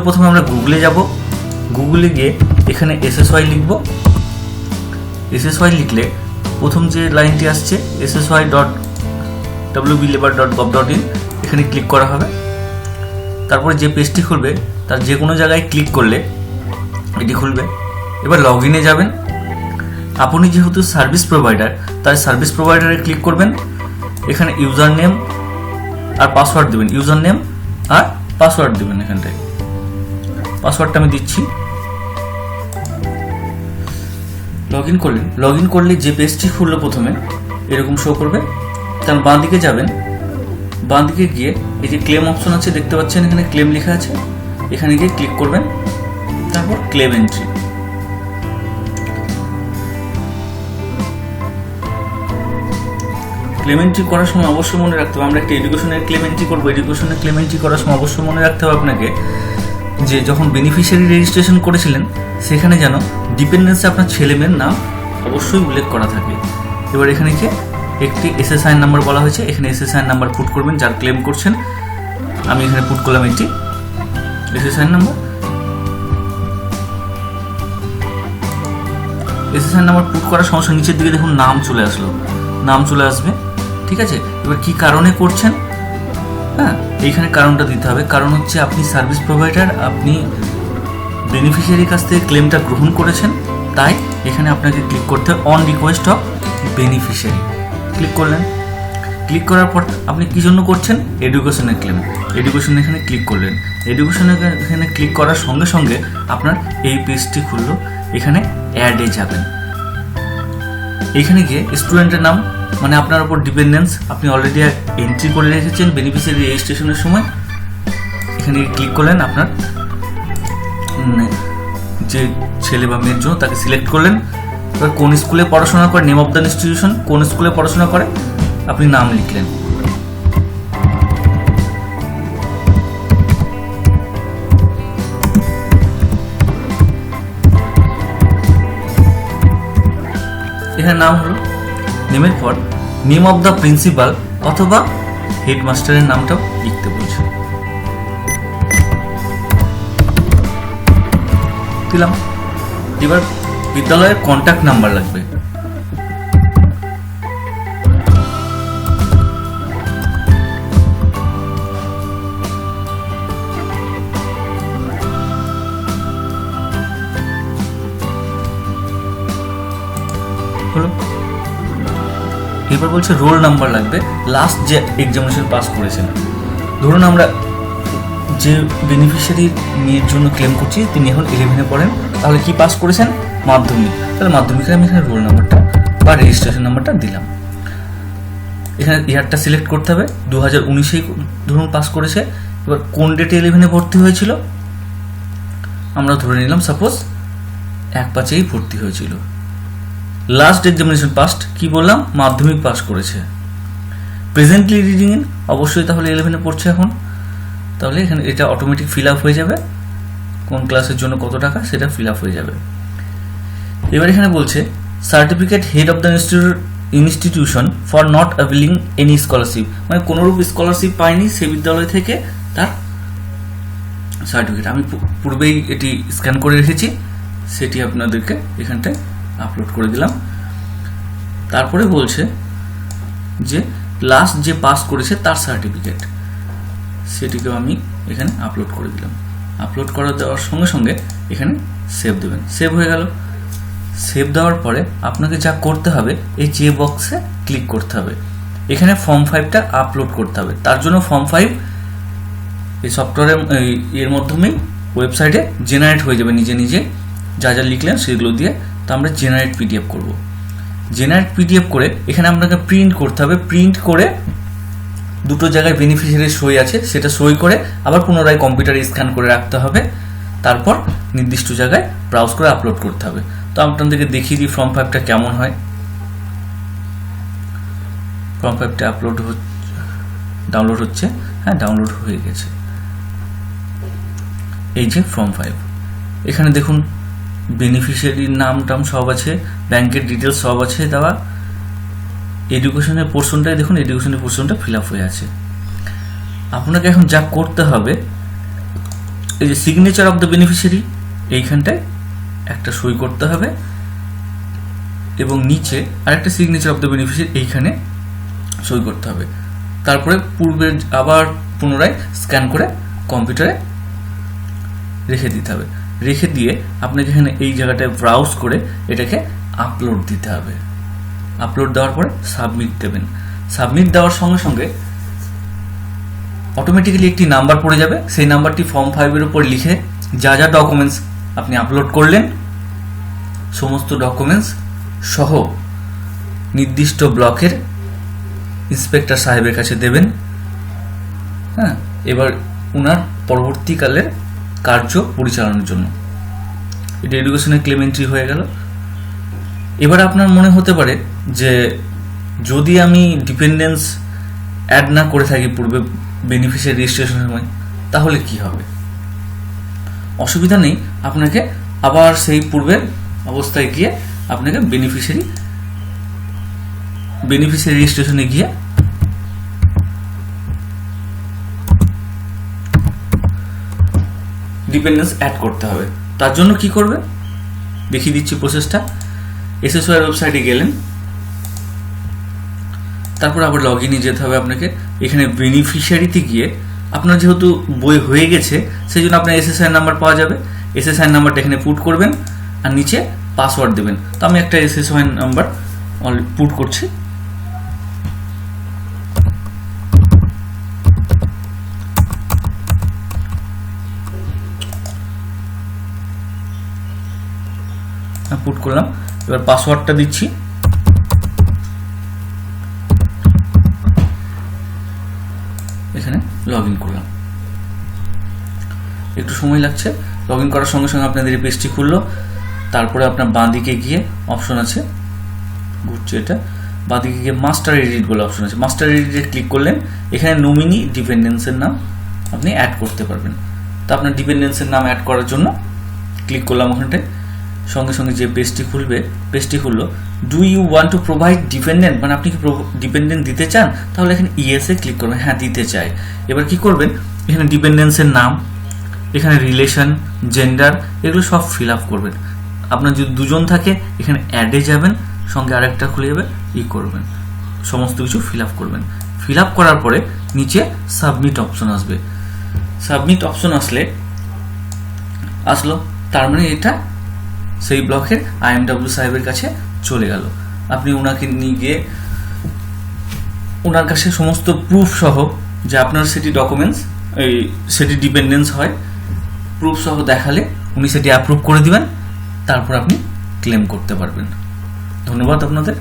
প্রথমে আমরা গুগলে যাব। গুগলে গিয়ে এখানে এসএসওয়াই লিখব। এসএসওয়াই লিখলে প্রথম যে লাইনটি আসছে SSY dot WB labour dot gov dot in এখানে ক্লিক করা হবে। তারপরে যে পেজটি খুলবে, তার যে কোনো জায়গায় ক্লিক করলে এটি খুলবে। এবার লগ ইনে যাবেন। আপনি যেহেতু সার্ভিস প্রোভাইডার তাই সার্ভিস প্রোভাইডারে ক্লিক করবেন। এখানে ইউজার নেম আর পাসওয়ার্ড দেবেন। ইউজার নেম আর পাসওয়ার্ড দেবেন এখানটায় পাসওয়ার্ডটা আমি দিচ্ছি। লগ ইন করলেন। লগ ইন করলে যে পেজটি খুললো প্রথমে, এরকম শো করবে। তার বাঁ দিকে যাবেন। বাঁ দিকে গিয়ে এই যে ক্লেম অপশন আছে, দেখতে পাচ্ছেন এখানে ক্লেম লেখা আছে। এখানে গিয়ে ক্লিক করবেন। তারপর ক্লেম এন্ট্রি ক্লেম এন্ট্রি করার সময় অবশ্যই মনে রাখতে হবে। আমরা একটা এডুকেশনের ক্লেম এন্ট্রি করব। এডুকেশনের ক্লেম এন্ট্রি করার সময় অবশ্যই মনে রাখতে হবে আপনাকে যে যখন বেনিফিশিয়ারি রেজিস্ট্রেশন করেছিলেন, সেখানে যেন ডিপেন্ডেন্সে আপনার ছেলে মেয়ের নাম অবশ্যই উল্লেখ করা থাকে এবার এখানে কি একটি এসএসআই নাম্বার বলা হয়েছে। এখানে এসএসআই নাম্বার পুট করবেন, যার ক্লেম করছেন। আমি এখানে পুট করলাম একটি SSI number SSI number put করার সঙ্গে নিচের দিকে দেখুন, নাম চলে আসলো। নাম চলে আসবে। ঠিক আছে? এবার কি কারণে করছেন? হ্যাঁ এইখানে কারণটা দিতে হবে। কারণ হচ্ছে আপনি সার্ভিস প্রোভাইডার আপনি বেনিফিশিয়ারির কাছ থেকে ক্লেমটা গ্রহণ করেছেন, তাই এখানে আপনাকে ক্লিক করতে হবে on request of beneficiary click করলেন। ক্লিক করার পর আপনি কী জন্য করছেন? এডুকেশনের ক্লেম এডুকেশন এখানে ক্লিক করলেন। এডুকেশনের এখানে ক্লিক করার সঙ্গে সঙ্গে আপনার এই পেজটি খুললো। এখানে অ্যাডে যাবেন। এখানে গিয়ে স্টুডেন্টের নাম মানে আপনার উপর ডিপেন্ডেন্স আপনি অলরেডি এন্ট্রি করে রেখেছেন বেনিফিসিয়ারি রেজিস্ট্রেশনের সময়। এখানে ক্লিক করলেন আপনার যে ছেলে বা মেয়ের জন্য তাকে সিলেক্ট করলেন। এবার কোন স্কুলে পড়াশোনা করে নেম অফ দ্য ইনস্টিটিউশন কোন স্কুলে পড়াশোনা করে, আপনি নাম লিখলেন। এখানে নাম হলো নেমের পর নেম অফ দ্য প্রিন্সিপাল অথবা হেডমাস্টারের নামটাও লিখতে বলছে। দিলাম। এবার বিদ্যালয়ের কন্ট্যাক্ট নাম্বার লাগবে। হলো। এবার বলছে রোল নাম্বার লাগবে। লাস্ট যে এক্সামিনেশন পাস করেছেন। ধরুন আমরা যে বেনিফিশিয়ারি মেয়ের জন্য ক্লেম করছি, তিনি এখন ইলেভেনে পড়েন, তাহলে কি পাস করেছেন? মাধ্যমিক। তাহলে মাধ্যমিকের আমি এখানে রোল নাম্বারটা বা রেজিস্ট্রেশন নাম্বারটা দিলাম। এখানে ইয়ারটা সিলেক্ট করতে হবে। দু হাজার উনিশেই ধরুন পাস করেছে। এবার কোন ডেটে ইলেভেনে ভর্তি হয়েছিল? আমরা ধরে নিলাম সাপোজ এক পাঁচেই ভর্তি হয়েছিল। লাস্ট এক্সামিনেশন পাস্ট কি বললাম? মাধ্যমিক পাস করেছে। প্রেজেন্টলি রিডিং ইন অবশ্যই তাহলে ইলেভেনে পড়ছে এখন। তাহলে এখানে এটা অটোমেটিক ফিল আপ হয়ে যাবে। কোন ক্লাসের জন্য কত টাকা, সেটা ফিল আপ হয়ে যাবে। এবার এখানে বলছে certificate head of the institute institution for not availing any scholarship মানে কোনোরূপ স্কলারশিপ পায়নি সে বিদ্যালয় থেকে তার সার্টিফিকেট আমি পূর্বেই এটি স্ক্যান করে রেখেছি। সেটি আপনাদেরকে এখানটায় আপলোড করে দিলাম। তারপরে বলছে যে লাস্ট যে পাস করেছে তার সার্টিফিকেট সেটিকেও আমি এখানে আপলোড করে দিলাম। আপলোড করা দেওয়ার সঙ্গে সঙ্গে এখানে সেভ দেবেন। সেভ হয়ে গেল। সেভ দেওয়ার পরে আপনাকে যা করতে হবে, এই যে বক্সে ক্লিক করতে হবে। এখানে ফর্ম ফাইভটা আপলোড করতে হবে। তার জন্য ফর্ম ফাইভ এই সফটওয়্যারের এর মাধ্যমেই ওয়েবসাইটে জেনারেট হয়ে যাবে। নিজে নিজে যা যা লিখলেন সেগুলো দিয়ে তো আমরা জেনারেট পিডিএফ করব। জেনারেট পিডিএফ করে এখানে আপনাকে প্রিন্ট করতে হবে। প্রিন্ট করে দুটো জায়গায় বেনিফিশিয়ারি সই আছে, সেটা সই করে আবার পুনরায় কম্পিউটারে স্ক্যান করে রাখতে হবে। তারপর নির্দিষ্ট জায়গায় ব্রাউজ করে আপলোড করতে হবে। তো আপনাদেরকে দেখিয়ে দিই ফর্ম ফাইভটা কেমন হয়। ফর্ম ফাইভটা আপলোড ডাউনলোড হচ্ছে হ্যাঁ ডাউনলোড হয়ে গেছে। এই যে ফর্ম ফাইভ এখানে দেখুন বেনিফিশিয়ারির নাম টাম সব আছে ব্যাংকের ডিটেলস সব আছে দেওয়া। এডুকেশনের পোর্শনটাই দেখুন এডুকেশনের পোর্শনটা ফিল আপ হয়ে আছে। আপনাকে এখন যা করতে হবে, এই যে সিগনেচার অফ দ্য বেনিফিশিয়ারি এইখানটায় একটা সই করতে হবে। এবং নিচে আরেকটা সিগনেচার অফ দ্য বেনিফিশিয়ারি এইখানে সই করতে হবে। তারপরে পূর্বে আবার পুনরায় স্ক্যান করে কম্পিউটারে রেখে দিতে হবে। রেখে দিয়ে আপনাকে এখানে এই জায়গাটায় ব্রাউজ করে এটাকে আপলোড দিতে হবে। আপলোড দেওয়ার পরে সাবমিট দেবেন। সাবমিট দেওয়ার সঙ্গে সঙ্গে অটোমেটিক্যালি একটি নাম্বার পড়ে যাবে। সেই নাম্বারটি ফর্ম ফাইভের উপর লিখে যা যা ডকুমেন্টস আপনি আপলোড করলেন, সমস্ত ডকুমেন্টস সহ নির্দিষ্ট ব্লকের ইন্সপেক্টর সাহেবের কাছে দেবেন। হ্যাঁ এবার ওনার পরবর্তীকালের কার্য পরিচালনার জন্য। এটা এডুকেশনের ক্লেম এন্ট্রি হয়ে গেল। এবার আপনার মনে হতে পারে যে যদি আমি ডিপেন্ডেন্স অ্যাড না করে থাকি পূর্বে বেনিফিশিয়ারি রেজিস্ট্রেশনের সময়, তাহলে কি হবে? অসুবিধা নেই, আপনাকে আবার সেই পূর্বের অবস্থায় গিয়ে আপনাকে বেনিফিশিয়ারি বেনিফিশিয়ারি রেজিস্ট্রেশনে গিয়ে ডিপেন্ডেন্স অ্যাড করতে হবে। তার জন্য কি করবে? দেখিয়ে দিচ্ছি প্রসেসটা এসএসওয়াই ওয়েবসাইটে গেলেন। তারপর আবার লগ ইনে যেতে হবে আপনাকে। এখানে বেনিফিশিয়ারিতে গিয়ে আপনার যেহেতু বই হয়ে গেছে সেই জন্য আপনার এসএসআই নাম্বার পাওয়া যাবে। এসএসআই নাম্বারটা এখানে পুট করবেন আর নিচে পাসওয়ার্ড দেবেন। তো আমি একটা এসএসআই নাম্বার পুট করছি। পুট করলাম। এবার পাসওয়ার্ডটা দিচ্ছি। এখানে লগ করলাম। একটু সময় লাগছে। লগ করার সঙ্গে সঙ্গে আপনাদের এই পেজটি খুললো। তারপরে আপনার বাঁ দিকে গিয়ে অপশন আছে। ঘুরছে এটা। বাঁ দিকে গিয়ে মাস্টার এডিট বলে অপশন আছে। মাস্টার এডিটে ক্লিক করলেন। এখানে নমিনি ডিপেন্ডেন্সের নাম আপনি অ্যাড করতে পারবেন। তো আপনার ডিপেন্ডেন্সের নাম অ্যাড করার জন্য ক্লিক করলাম ওখানটায়। সঙ্গে সঙ্গে যে পেজটি খুলবে পেজটি খুললো। Do you want to provide dependent মানে আপনি কি ডিপেন্ডেন্ট দিতে চান? তাহলে এখানে ইএসএ ক্লিক করবেন। হ্যাঁ দিতে চাই। এবার কি করবেন? এখানে ডিপেন্ডেন্সের নাম, এখানে রিলেশন জেন্ডার এগুলো সব ফিল আপ করবেন। আপনার যদি দুজন থাকে, এখানে অ্যাডে যাবেন, সঙ্গে আরেকটা খুলে যাবে, ই করবেন। সমস্ত কিছু ফিল আপ করবেন। ফিল আপ করার পরে নিচে সাবমিট অপশন আসবে। সাবমিট অপশন আসলে, আসলো। তার মানে এটা সেই ব্লকের আইএমডাব্লিউ সাহেবের কাছে চলে গেল। আপনি ওনাকে নিয়ে গিয়ে ওনার কাছে সমস্ত প্রুফ সহ যে আপনার সেটি ডকুমেন্টস এই সেটি ডিপেন্ডেন্স হয় প্রুফ সহ দেখালে উনি সেটি অ্যাপ্রুভ করে দিবেন, তারপর আপনি ক্লেম করতে পারবেন। ধন্যবাদ আপনাদের।